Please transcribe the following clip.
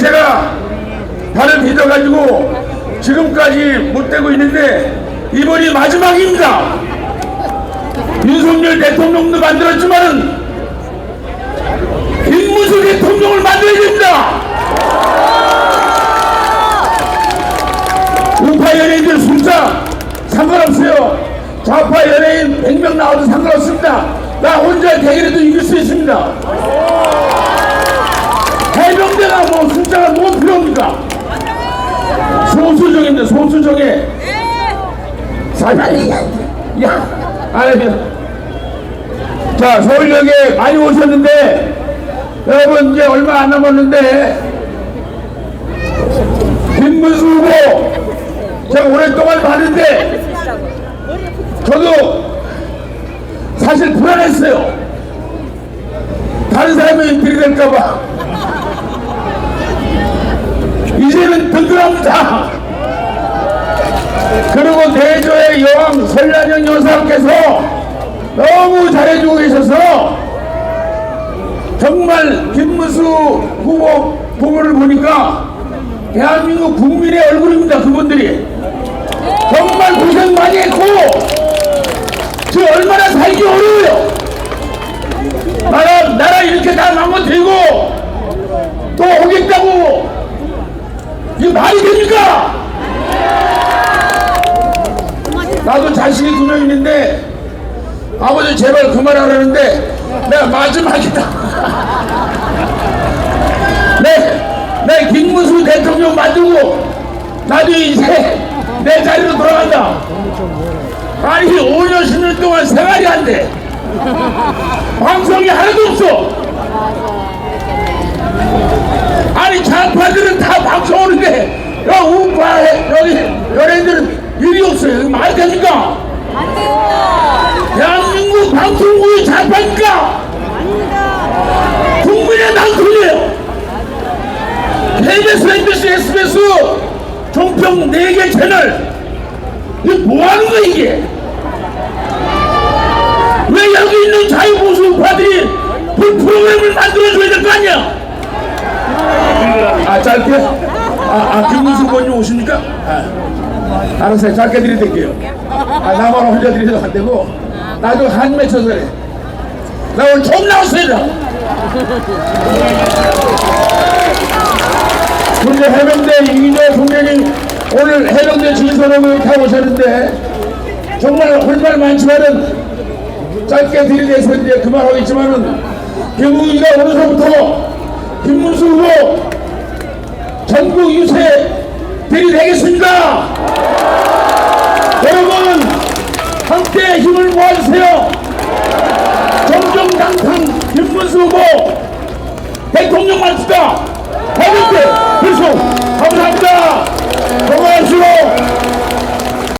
제가 발을 빚어가지고 지금까지 못 되고 있는데 이번이 마지막입니다. 윤석열 대통령도 만들었지만은 김문수 대통령을 만들어야 됩니다. 우파 연예인들 숫자 상관없어요. 좌파 연예인 100명 나와도 상관없습니다. 나 혼자 대결해도 이길 수 있습니다. 해병대가 뭐 숫자가 뭐 필요합니까? 소수정에 사장이 야 아니면 자 서울역에 많이 오셨는데 여러분 이제 얼마 안 남았는데 김문수 후보 제가 오랫동안 봤는데 저도 사실 불안했어요. 다른 사람이 들이댈까봐. 이제는 든든합니다. 그리고 대조의 여왕 설란영 여사께서 너무 잘해주고 계셔서 정말 김문수 후보 부분을 보니까 대한민국 국민의 얼굴입니다. 그분들이 정말 고생 많이 했고 저 얼마나 살기 어려워요. 나라 나라 이렇게 다 망가뜨리고 또 오겠다고 이게 말이 됩니까? 나도 자식이 두 명 있는데 아버지 제발 그만하라는데 내가 마지막이다. 내, 내 김문수 대통령 만들고 나도 이제 내 자리로 돌아간다. 아니 5년 10년 동안 생활이 안 돼. 방송이 하나도 없어. 아니 좌파들은 다 방송 오는데 여 우파 여기 연예인들은 일이 없어요. 이거 말이 됩니까? 안 돼요. 대한민국 방송국이 좌파니까 국민의 방송이에요. KBS, MBC, SBS 종평 4개 채널 이게 뭐하는 거야 이게? 왜 여기 있는 자유보수 우파들이 그 프로그램을 만들어줘야 될 거 아니야? 아 짧게? 아, 아 김문수 의원님 오십니까? 아, 알았어요 짧게 드릴게요 아 나만 혼자 드리도 안 되고 나도 한 맺혀서 그래 나 오늘 처음 나왔어요 근데 해병대 이인호 총장님 오늘 해병대 진선호을 타고 오셨는데 정말 홀말 많지만은 짧게 드리대서 이제 그만하겠지만은 김웅이가 오늘서부터 김문수 후보 전국 유세 들이대겠습니다. 여러분 함께 힘을 모아주세요. 정정당당 김문수 후보 대통령 만습니다.